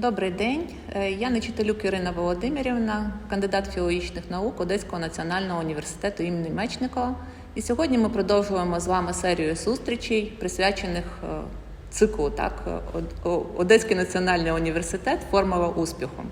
Добрий день. Е, Я Нечителюк Ірина Володимирівна, кандидат філологічних наук Одеського національного університету імені Мечникова. І сьогодні ми продовжуємо з вами серію зустрічей, присвячених е, циклу так, е, Одеський національний університет Формула успіху.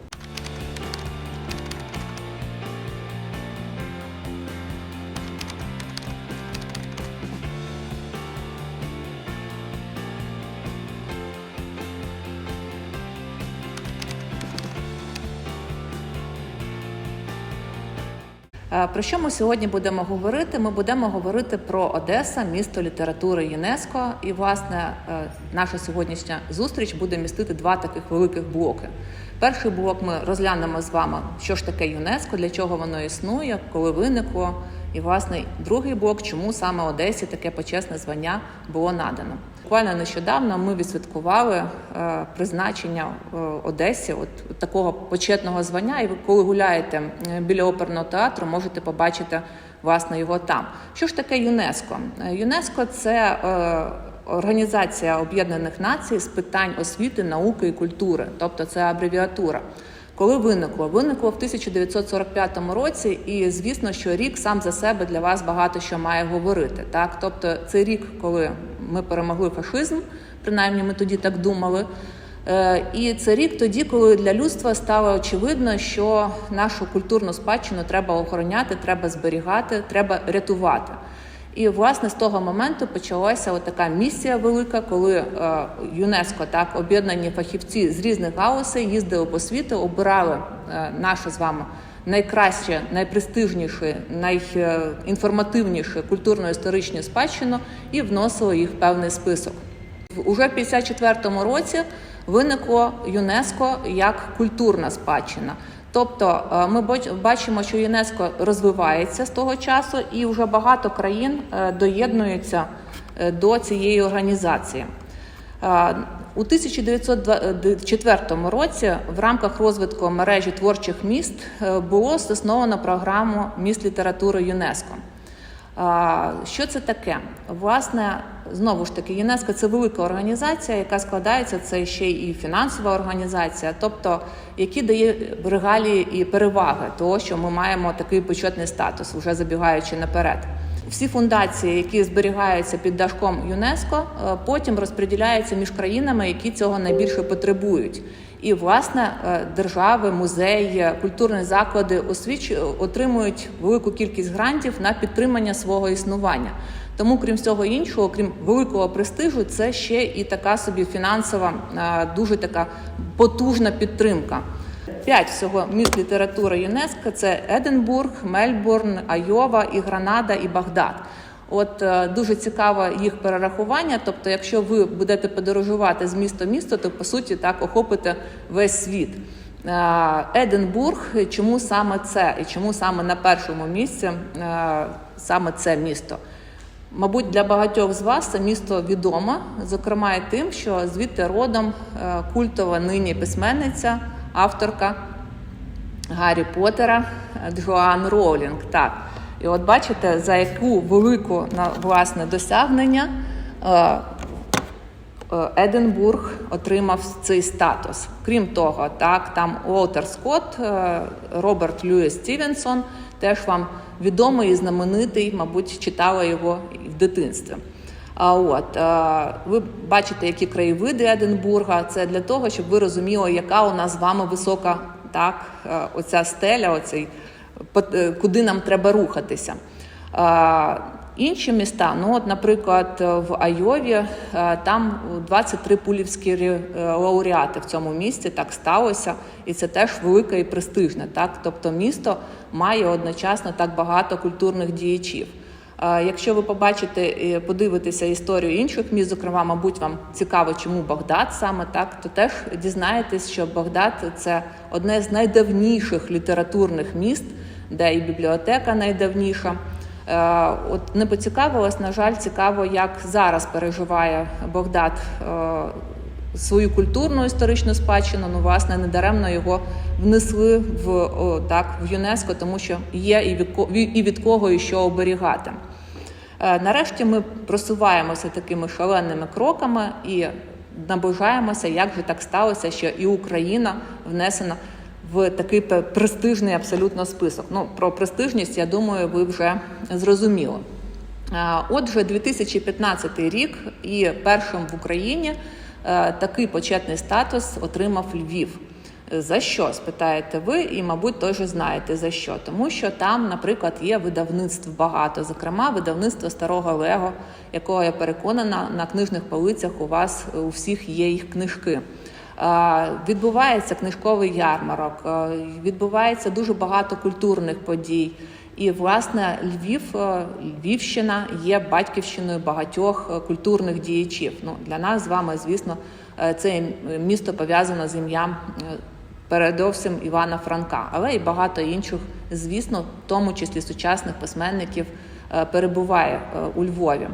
Про що ми сьогодні будемо говорити? Ми будемо говорити про Одеса, місто літератури ЮНЕСКО. І, власне, е, наша сьогоднішня зустріч буде містити два таких великих блоки. Перший блок ми розглянемо з вами, що ж таке ЮНЕСКО, для чого воно існує, коли виникло. І, власне, другий блок, чому саме Одесі таке почесне звання було надано. Буквально нещодавно ми відсвяткували е, призначення е, Одесі, от, такого почетного звання. І ви, коли гуляєте біля оперного театру, можете побачити власне його там. Що ж таке ЮНЕСКО? Е, ЮНЕСКО це Організація Об'єднаних Націй з питань освіти, науки і культури, тобто це абревіатура. Коли виникло? Виникло в 1945 році, і звісно, що рік сам за себе для вас багато що має говорити. Так, тобто це рік, коли ми перемогли фашизм, принаймні ми тоді так думали. Е, І це рік тоді, коли для людства стало очевидно, що нашу культурну спадщину треба охороняти, треба зберігати, треба рятувати. І власне з того моменту почалася така місія велика, коли е, ЮНЕСКО так об'єднані фахівці з різних галузей їздили по світу, обирали е, наше з вами найкраще, найпрестижніше, найінформативніше культурно-історичну спадщину і вносили їх в певний список. Уже в 54-му році виникло ЮНЕСКО як культурна спадщина. Тобто е, ми бачимо, що юнеско розвивається з того часу, і вже багато країн е, доєднуються е, до цієї організації. У 1904 році в рамках розвитку мережі творчих міст було засновано програму міст літератури ЮНЕСКО. Що це таке? Власне, знову ж таки, ЮНЕСКО це велика організація, яка складається це ще і фінансова організація, тобто які дає регалії і переваги того, що ми маємо такий почетний статус, вже забігаючи наперед. Всі фундації, які зберігаються під дашком ЮНЕСКО, е, потім розподіляються між країнами, які цього найбільше потребують. І власне е, держави, музеї, культурні заклади освіч- отримують велику кількість грантів на підтримання свого існування. Тому, крім всього іншого, крім великого престижу, це ще і така собі фінансова, е, дуже така потужна підтримка. П'ять всього міст літератури ЮНЕСКО це Единбург, Мельбурн, Айова, і Гранада, і Багдад. От е, дуже цікаве їх перерахування. Тобто, якщо ви будете подорожувати з міста місто, то по суті так охопите весь світ. Е, Единбург, чому саме це і чому саме на першому місці саме це місто? Мабуть, для багатьох з вас це місто відоме, зокрема і тим, що звідти родом е, культова нині письменниця, авторка Гаррі Поттера е, Джоан Роулінг. Так. І от бачите, за яку велику власне досягнення е, Единбург отримав цей статус. Крім того, так там Уолтер Скотт, е, Роберт Льюіс Стівенсон, теж вам відомий і знаменитий, мабуть, читала його в дитинстві. А от е, ви бачите, які краєвиди Единбурга. Це для того, щоб ви розуміли, яка у нас з вами висока так, е, оця стеля, оцей е, куди нам треба рухатися. Інші міста, ну от, наприклад, в Айові е, там 23 пулівські е, лауреати в цьому місті так сталося, і це теж велике і престижне. Так, тобто місто має одночасно так багато культурних діячів. Е, Якщо ви побачите і подивитеся історію інших міст, зокрема, мабуть, вам цікаво, чому Багдад саме так, то теж дізнаєтесь, що Багдад це одне з найдавніших літературних міст, де і бібліотека найдавніша. Е, От не поцікавилась, на жаль, цікаво, як зараз переживає Багдад е, свою культурну історичну спадщину. Ну, власне, недаремно його внесли в так в ЮНЕСКО, тому що є і від, і від кого і що оберігати. Е, Нарешті ми просуваємося такими шаленими кроками і наближаємося, як же так сталося, що і Україна внесена в такий престижний абсолютно список. Ну про престижність, я думаю, ви вже зрозуміли. Отже, 2015 рік і першим в Україні е, такий почетний статус отримав Львів. За що спитаєте ви, і, мабуть, теж знаєте за що. Тому що там, наприклад, є видавництв багато, зокрема, видавництво старого Лего, якого я переконана, на книжних полицях у вас у всіх є їх книжки. Е, Відбувається книжковий ярмарок, е, відбувається дуже багато культурних подій. І власне Львів, е, Львівщина є батьківщиною багатьох культурних діячів. Ну для нас з вами, звісно, це місто пов'язано з ім'ям передовсім Івана Франка, але і багато інших, звісно, в тому числі сучасних письменників, перебуває у Львові.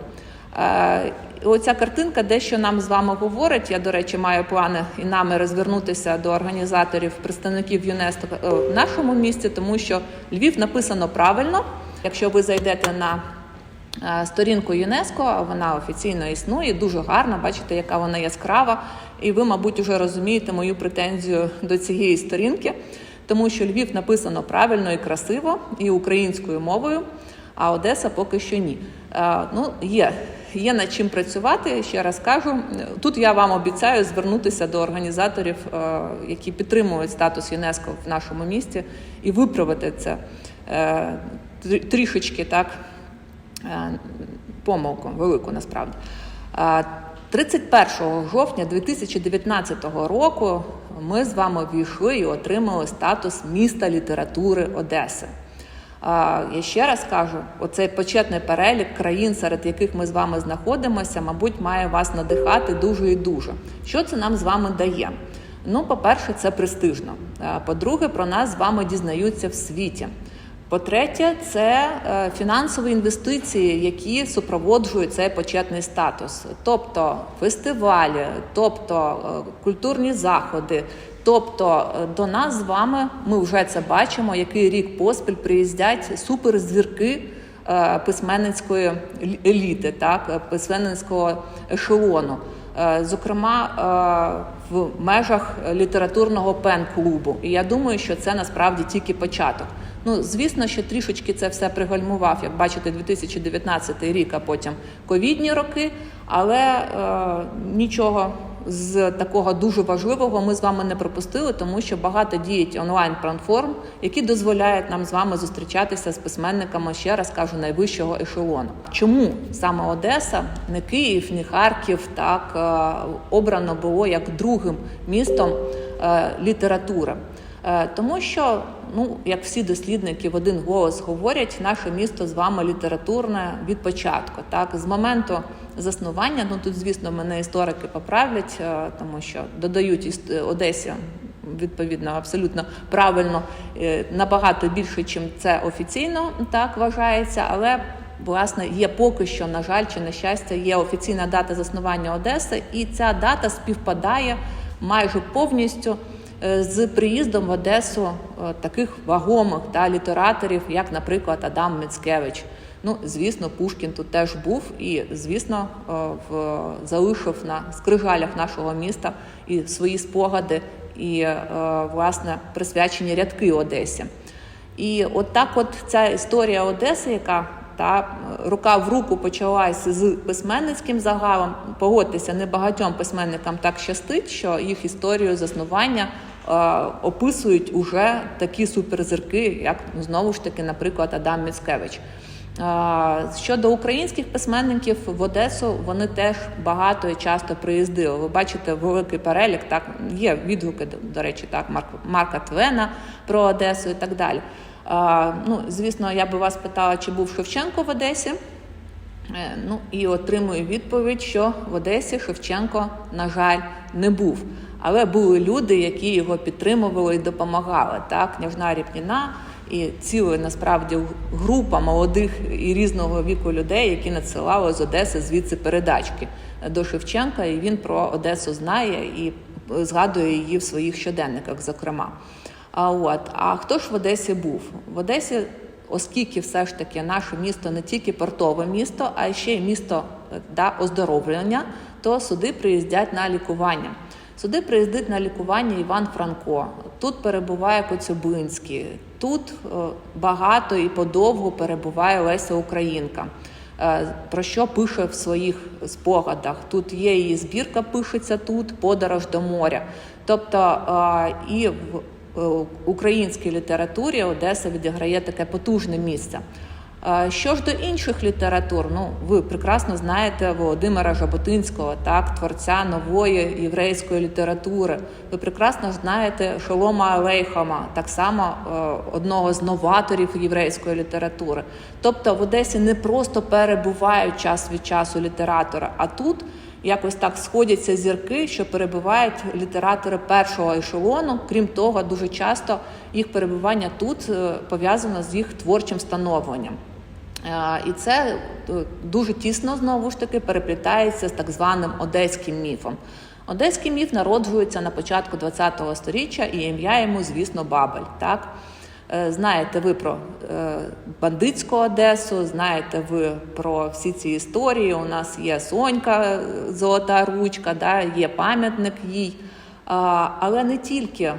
Е, Оця картинка дещо нам з вами говорить. Я, до речі, маю плани і нами розвернутися до організаторів, представників ЮНЕСКО е, в нашому місті, тому що Львів написано правильно. Якщо ви зайдете на е, сторінку ЮНЕСКО, вона офіційно існує, дуже гарна. Бачите, яка вона яскрава. І ви, мабуть, вже розумієте мою претензію до цієї сторінки, тому що Львів написано правильно і красиво, і українською мовою, а Одеса поки що ні. Ну, є. Є над чим працювати. Ще раз кажу. Тут я вам обіцяю звернутися до організаторів, е, які підтримують статус ЮНЕСКО в нашому місті, і виправити це е, трішечки так е, помилку, велику насправді. Е, 31 жовтня 2019 року ми з вами ввійшли і отримали статус міста літератури Одеси. Я ще раз кажу, оцей почетний перелік країн, серед яких ми з вами знаходимося, мабуть, має вас надихати дуже і дуже. Що це нам з вами дає? Ну, по-перше, це престижно. По-друге, про нас з вами дізнаються в світі. По-третє, це е, фінансові інвестиції, які супроводжують цей почетний статус, тобто фестивалі, тобто е, культурні заходи. Тобто е, до нас з вами ми вже це бачимо, який рік поспіль приїздять суперзірки е, письменницької еліти, так е, письменницького ешелону. Зокрема, в межах літературного пен-клубу. І я думаю, що це насправді тільки початок. Ну, звісно, що трішечки це все пригальмував, як бачите, 2019 рік, а потім ковідні роки, але е, нічого з такого дуже важливого ми з вами не пропустили, тому що багато діють онлайн-платформ, які дозволяють нам з вами зустрічатися з письменниками, ще раз кажу, найвищого ешелону. Чому саме Одеса, не Київ, не Харків, так е, обрано було як другим містом е, літератури? Е, Тому що, ну як всі дослідники в один голос говорять, наше місто з вами літературне від початку. Так, з моменту заснування, ну тут, звісно, мене історики поправлять, е, тому що додають іс- Одесі відповідно абсолютно правильно е, набагато більше, чим це офіційно так вважається, але. Власне, є поки що, на жаль, чи на щастя, є офіційна дата заснування Одеси, і ця дата співпадає майже повністю е, з приїздом в Одесу е, таких вагомих та літераторів, як, наприклад, Адам Мицкевич. Ну, звісно, Пушкін тут теж був і, звісно, е, в, залишив на скрижалях нашого міста і свої спогади, і, е, власне, присвячені рядки Одесі. І от так от ця історія Одеси, яка та е, рука в руку почалась з письменницьким загалом. Погодьтеся, не багатьом письменникам так щастить, що їх історію заснування описують уже такі суперзірки, як знову ж таки, наприклад, Адам Міцкевич. Щодо українських письменників в Одесу вони теж багато і часто приїздили. Ви бачите великий перелік. Так є відгуки до, речі, так Марк, Марка Твена про Одесу і так далі. Ну, звісно, я би вас питала, чи був Шевченко в Одесі. Е, Ну і отримую відповідь, що в Одесі Шевченко, на жаль, не був. Але були люди, які його підтримували і допомагали. Так, княжна Ріпніна і ціла насправді група молодих і різного віку людей, які надсилали з Одеси звідси передачки до Шевченка. І він про Одесу знає і згадує її в своїх щоденниках, зокрема. А от а хто ж в Одесі був? В Одесі, оскільки все ж таки наше місто не тільки портове місто, а ще й місто да, оздоровлення, то сюди приїздять на лікування. Сюди приїздить на лікування Іван Франко. Тут перебуває Коцюбинський, тут е, багато і подовго перебуває Леся Українка. Е, Про що пише в своїх спогадах? Тут є її збірка, пишеться тут, подорож до моря. Тобто е, і в українській літературі Одеса відіграє таке потужне місце. Що ж до інших літератур, ну ви прекрасно знаєте Володимира Жаботинського, так, творця нової єврейської літератури. Ви прекрасно знаєте Шолома Алейхама, так само е, одного з новаторів єврейської літератури. Тобто в Одесі не просто перебувають час від часу літератори, а тут якось так сходяться зірки, що перебувають літератори першого ешелону. Крім того, дуже часто їх перебування тут е, пов'язано з їх творчим становленням. І це е, дуже тісно знову ж таки переплітається з так званим одеським міфом. Одеський міф народжується на початку ХХ століття, і ім'я йому, звісно, Бабель. Так? Е, Знаєте ви про е, бандитську Одесу, знаєте ви про всі ці історії. У нас є Сонька, золота ручка, да, є пам'ятник їй. Але не тільки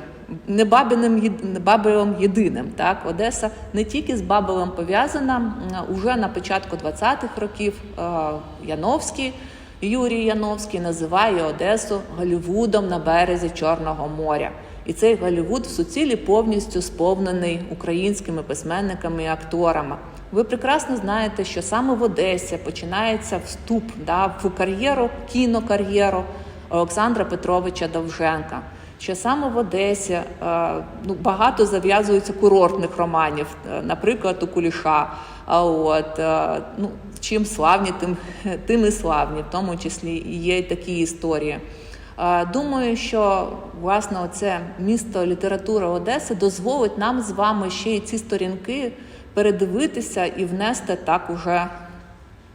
не Бабиним не Бабелем єдиним. Так, Одеса не тільки з Бабелем пов'язана. Уже на початку 20-х років е, Яновський, Юрій Яновський називає Одесу Голлівудом на березі Чорного моря. І цей Голлівуд в суцілі повністю сповнений українськими письменниками і акторами. Ви прекрасно знаєте, що саме в Одесі починається вступ да, в кар'єру, кінокар'єру Олександра Петровича Довженка. Що саме в Одесі е, ну, багато зав'язується курортних романів, е, наприклад, у Куліша. А от е, ну, чим славні, тим, тим і славні, в тому числі є такі історії. Думаю, що власне це місто літератури Одеси дозволить нам з вами ще й ці сторінки передивитися і внести так уже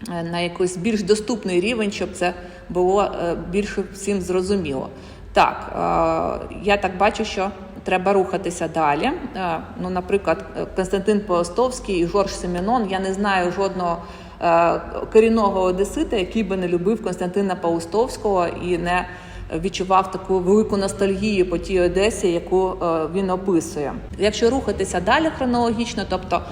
на якийсь більш доступний рівень, щоб це було більше всім зрозуміло. Так, е, я так бачу, що треба рухатися далі. Е, Ну, наприклад, е, Константин Поостовський і Жорж Семенон. Я не знаю жодного корінного одесита, який би не любив Константина Паустовського і не відчував таку велику ностальгію по тій Одесі, яку він описує. Якщо рухатися далі хронологічно, тобто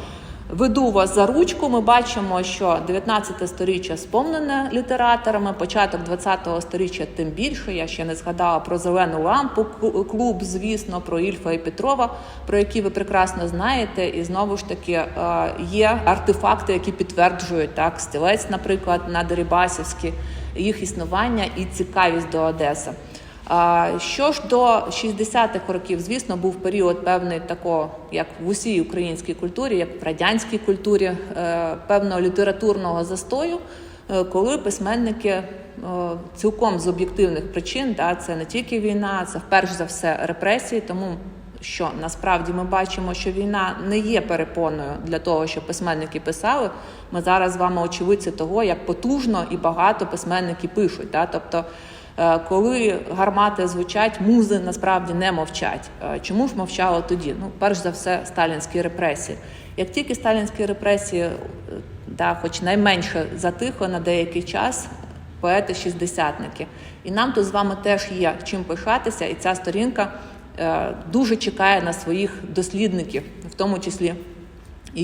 Веду вас за ручку. Ми бачимо, що 19 сторіччя сповнене літераторами, початок 20-го сторіччя тим більше. Я ще не згадала про зелену лампу клуб, звісно, про Ільфа і Петрова, про які ви прекрасно знаєте. І знову ж таки е, є артефакти, які підтверджують так, стілець, наприклад, на Дерибасівській, їх існування і цікавість до Одеси. Що ж до 60-х років, звісно, був період певний такого, як в усій українській культурі, як в радянській культурі, е, певного літературного застою, е, коли письменники е, цілком з об'єктивних причин, да, це не тільки війна, це перш за все репресії, тому що насправді ми бачимо, що війна не є перепоною для того, щоб письменники писали. Ми зараз з вами очевидці того, як потужно і багато письменники пишуть. Да? Тобто коли гармати звучать, музи насправді не мовчать. Е, Чому ж мовчало тоді? Ну, перш за все, сталінські репресії. Як тільки сталінські репресії, е, да, хоч найменше затихло на деякий час, поети шістдесятники. І нам тут з вами теж є чим пишатися, і ця сторінка е, дуже чекає на своїх дослідників, в тому числі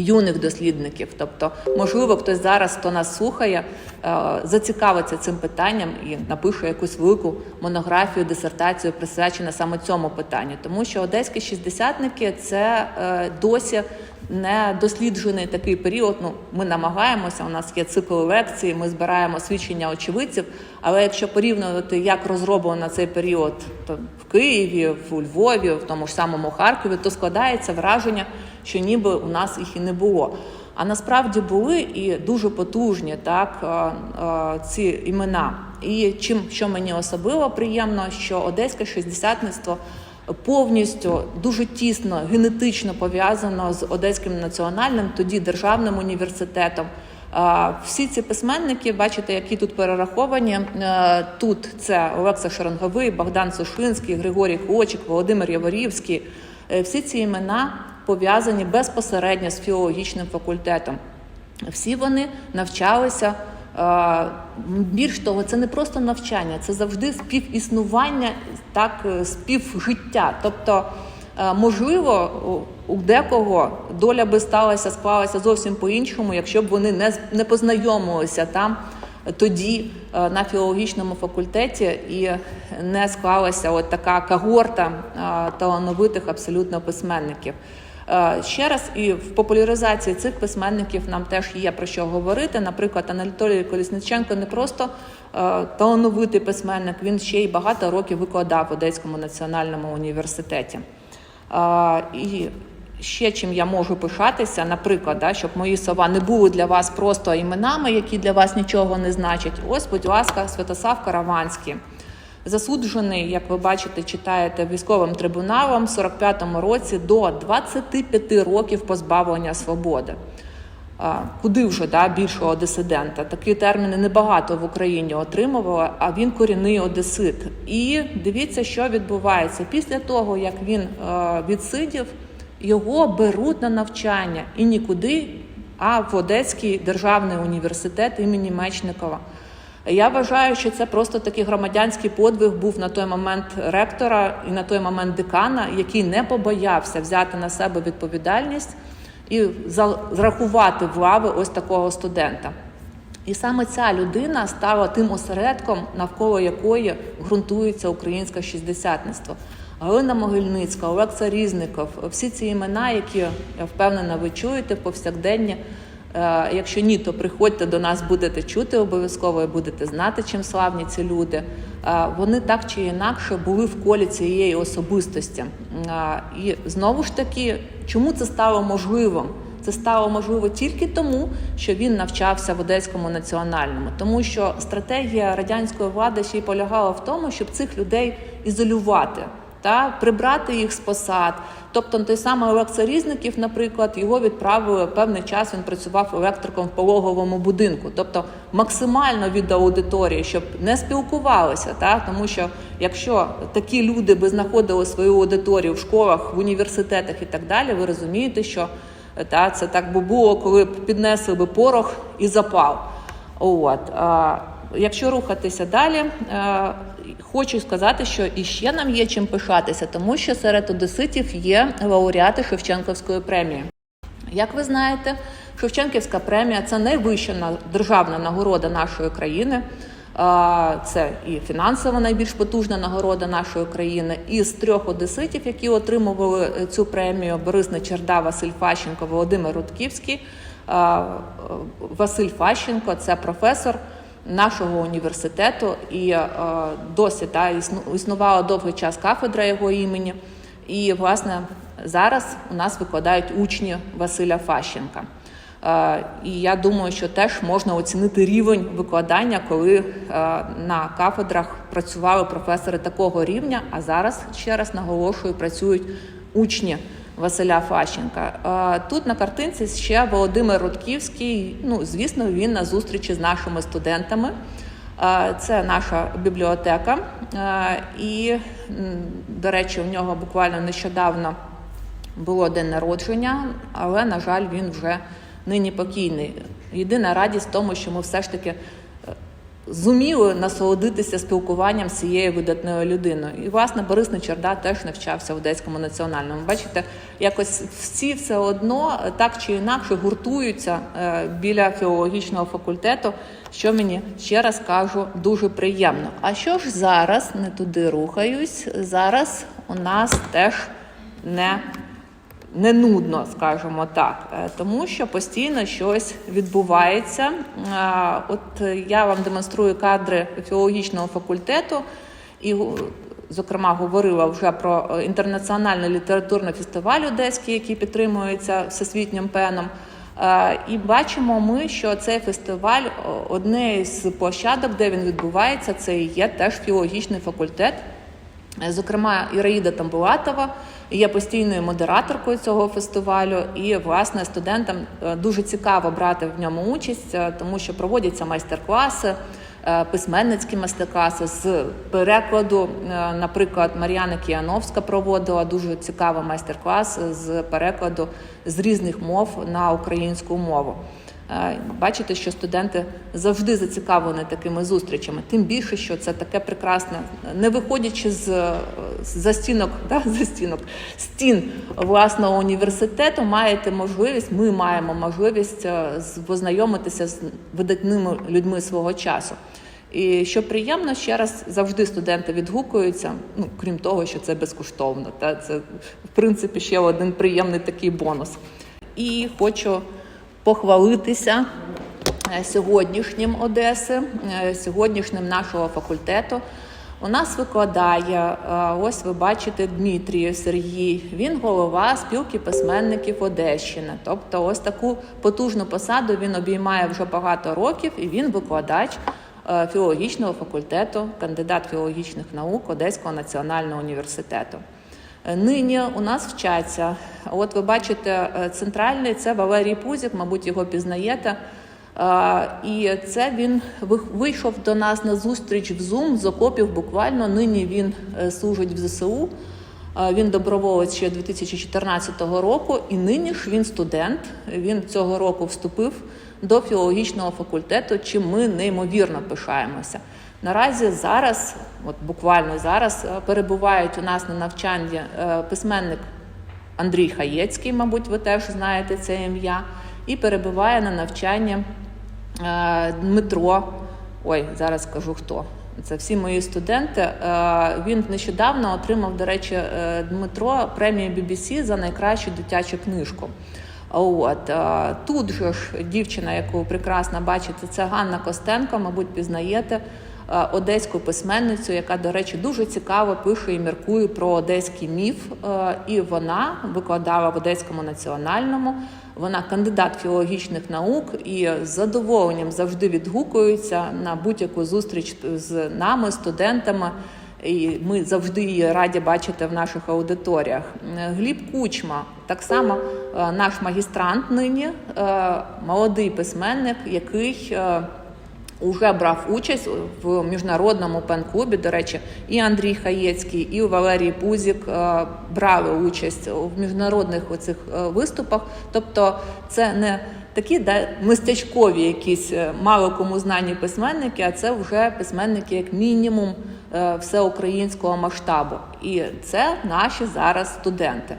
юних дослідників. Тобто, можливо, хтось зараз, хто нас слухає, е, зацікавиться цим питанням і напише якусь велику монографію, дисертацію, присвячену саме цьому питанню. Тому що одеські шістдесятники це е, досі не досліджений такий період. Ну, ми намагаємося. У нас є цикл лекцій, ми збираємо свідчення очевидців. Але якщо порівнювати, як розроблено цей період то в Києві, в Львові, в тому ж самому Харкові, то складається враження, що ніби у нас їх і не було. А насправді були і дуже потужні так е, е, ці імена. І чим що мені особливо приємно, що одеське шістдесятництво повністю дуже тісно генетично пов'язано з Одеським національним, тоді державним університетом. Всі ці письменники, бачите, які тут перераховані. Е, Тут це Олекса Шаранговий, Богдан Сушинський, Григорій Хочик, Володимир Яворівський. Е, Всі ці імена пов'язані безпосередньо з філологічним факультетом. Всі вони навчалися Більш того, це не просто навчання, це завжди співіснування, так е, співжиття. Тобто, е, можливо, у- декого доля би сталася, склалася зовсім по-іншому, якщо б вони не не познайомилися там тоді е, на філологічному факультеті і не склалася от така когорта талановитих абсолютно письменників. Е, Ще раз і в популяризації цих письменників нам теж є про що говорити. Наприклад, Анатолій Колісниченко не просто е, талановитий письменник, він ще й багато років викладав в Одеському національному університеті. Е, І ще чим я можу пишатися, наприклад, щоб мої слова не були для вас просто іменами, які для вас нічого не значать. Ось, будь ласка, Святослав Караванський. Засуджений, як ви бачите, читаєте військовим трибуналом в 45-му році до 25 років позбавлення свободи. Куди вже да, більшого дисидента? Такі терміни небагато в Україні отримували, а він корінний одесит. І дивіться, що відбувається після того, як він е, відсидів, його беруть на навчання і нікуди, а в Одеський державний університет імені Мечникова. Я вважаю, що це просто такий громадянський подвиг був на той момент ректора і на той момент декана, який не побоявся взяти на себе відповідальність і зрахувати в лави ось такого студента. І саме ця людина стала тим осередком, навколо якої ґрунтується українське шістдесятництво. Галина Могильницька, Олекса Різников, всі ці імена, які я впевнена, ви чуєте повсякденні. Е, Якщо ні, то приходьте до нас, будете чути обов'язково і будете знати, чим славні ці люди. Е, Вони так чи інакше були в колі цієї особистості. Е, І знову ж таки, чому це стало можливим? Це стало можливо тільки тому, що він навчався в Одеському національному, тому що стратегія радянської влади ще й полягала в тому, щоб цих людей ізолювати та прибрати їх з посад. Тобто той самий Олекса Різників, наприклад, його відправили певний час. Він працював електриком в пологовому будинку, тобто максимально від аудиторії, щоб не спілкувалися. Та тому що якщо такі люди би знаходили свою аудиторію в школах, в університетах і так далі, ви розумієте, що та це так би було, коли б піднесли би порох і запал. От а, якщо рухатися далі, а, хочу сказати, що іще нам є чим пишатися, тому що серед одеситів є лауреати Шевченківської премії. Як ви знаєте, Шевченківська премія це найвища державна нагорода нашої країни. Це і фінансова найбільш потужна нагорода нашої країни. Із трьох одеситів, які отримували е, цю премію: Борис Нечерда, Василь Фащенко, Володимир Рудківський. Е, Василь Фащенко це професор нашого університету, і е, досі та, існувала довгий час кафедра його імені. І, власне, зараз у нас викладають учні Василя Фащенка. Е, І я думаю, що теж можна оцінити рівень викладання, коли е, на кафедрах працювали професори такого рівня, а зараз, ще раз наголошую, працюють учні Василя Фащенка. Тут на картинці ще Володимир Рудківський. Ну, звісно, він на зустрічі з нашими студентами. Це наша бібліотека, і, до речі, у нього буквально нещодавно було день народження, але, на жаль, він вже нині покійний. Єдина радість в тому, що ми все ж таки зуміли насолодитися спілкуванням з цією видатною людиною. І, власне, Борис Нечерда теж навчався в Одеському національному. Бачите, якось всі все одно так чи інакше гуртуються е, біля філологічного факультету, що мені ще раз кажу дуже приємно. А що ж зараз не туди рухаюсь? Зараз у нас теж не не нудно, скажімо так, Е, тому що постійно щось відбувається. Е, От е, я вам демонструю кадри філологічного факультету, і зокрема говорила вже про е, інтернаціональний літературний фестиваль Одеський, який підтримується всесвітнім пеном. Е, І бачимо ми, що цей фестиваль одне з площадок, де він відбувається, це є теж філологічний факультет. Е, Зокрема, Іраїда Тамбулатова є постійною модераторкою цього фестивалю, і власне студентам е, дуже цікаво брати в ньому участь, е, тому що проводяться майстер-класи, е, письменницькі майстер-класи з перекладу. Наприклад, Мар'яна Кіановська проводила дуже цікавий майстер-клас з перекладу з різних мов на українську мову. Е, Бачите, що студенти завжди зацікавлені такими зустрічами. Тим більше, що це таке прекрасне, не виходячи з е, з застінок, да, застінок, стін власного університету, маєте можливість, ми маємо можливість е, познайомитися з видатними людьми свого часу. І що приємно, ще раз завжди студенти відгукуються, ну крім того, що це безкоштовно. Та це в принципі ще один приємний такий бонус. І хочу похвалитися е, сьогоднішнім Одеси, е, сьогоднішнім нашого факультету. У нас викладає, е, ось ви бачите, Дмитрій Сергій. Він голова спілки письменників Одещини. Тобто, ось таку потужну посаду він обіймає вже багато років, і він викладач філологічного факультету, кандидат філологічних наук Одеського національного університету. Нині у нас вчаться. От ви бачите, е, центральний це Валерій Пузік, мабуть, його пізнаєте. Е, І це він вийшов до нас на зустріч в Zoom з окопів. Буквально нині він е, служить в ЗСУ. Він доброволець ще 2014 року, і нині ж він студент. Він цього року вступив до філологічного факультету, чим ми неймовірно пишаємося. Наразі зараз, от буквально зараз, перебувають у нас на навчанні письменник Андрій Хаєцький, мабуть, ви теж знаєте це ім'я, і перебуває на навчанні е, Дмитро. Ой, зараз скажу хто. Це всі мої студенти. Е, Він нещодавно отримав, до речі, е, Дмитро премію BBC за найкращу дитячу книжку. От тут же ж дівчина, яку прекрасно бачите, це Ганна Костенко, мабуть, пізнаєте одеську письменницю, яка, до речі, дуже цікаво пише і міркує про одеський міф. Е, І вона викладала в Одеському національному. Вона кандидат філологічних наук і з задоволенням завжди відгукується на будь-яку зустріч з нами, студентами. І ми завжди її раді бачити в наших аудиторіях. Е, Гліб Кучма, так само е, наш магістрант нині, е, молодий письменник, який е, уже брав участь в міжнародному пен-клубі. До речі, і Андрій Хаєцький, і Валерій Пузік е, брали участь в міжнародних оцих е, виступах. Тобто, це не такі да, мистечкові, якісь е, мало кому знані письменники, а це вже письменники, як мінімум, всеукраїнського масштабу. І це наші зараз студенти.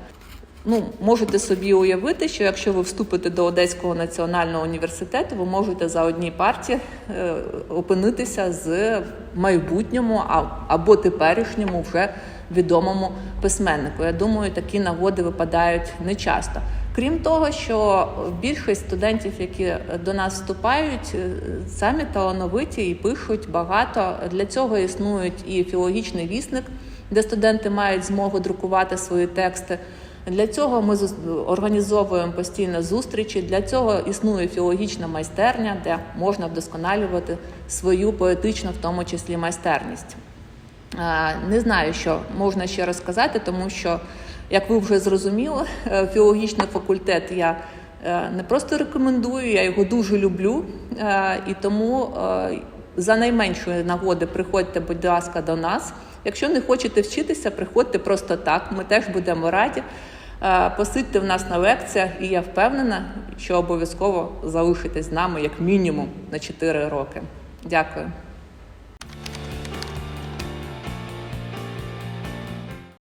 Ну, можете собі уявити, що якщо ви вступите до Одеського національного університету, ви можете за одній парті е, опинитися з майбутньому або теперішньому вже відомому письменнику. Я думаю, такі нагоди випадають нечасто. Крім того, що більшість студентів, які до нас вступають, е, самі талановиті і пишуть багато. Для цього існують і філологічний вісник, де студенти мають змогу друкувати свої тексти. Для цього ми організовуємо постійно зустрічі. Для цього існує філологічна майстерня, де можна вдосконалювати свою поетичну, в тому числі майстерність. Не знаю, що можна ще розказати, тому що, як ви вже зрозуміли, е, філологічний факультет я е, не просто рекомендую, я його дуже люблю. Е, І тому за найменшої нагоди приходьте, будь ласка, до нас. Якщо не хочете вчитися, приходьте просто так. Ми теж будемо раді. Е, Посидьте в нас на лекціях, і я впевнена, що обов'язково залишитесь з нами як мінімум на 4 роки. Дякую.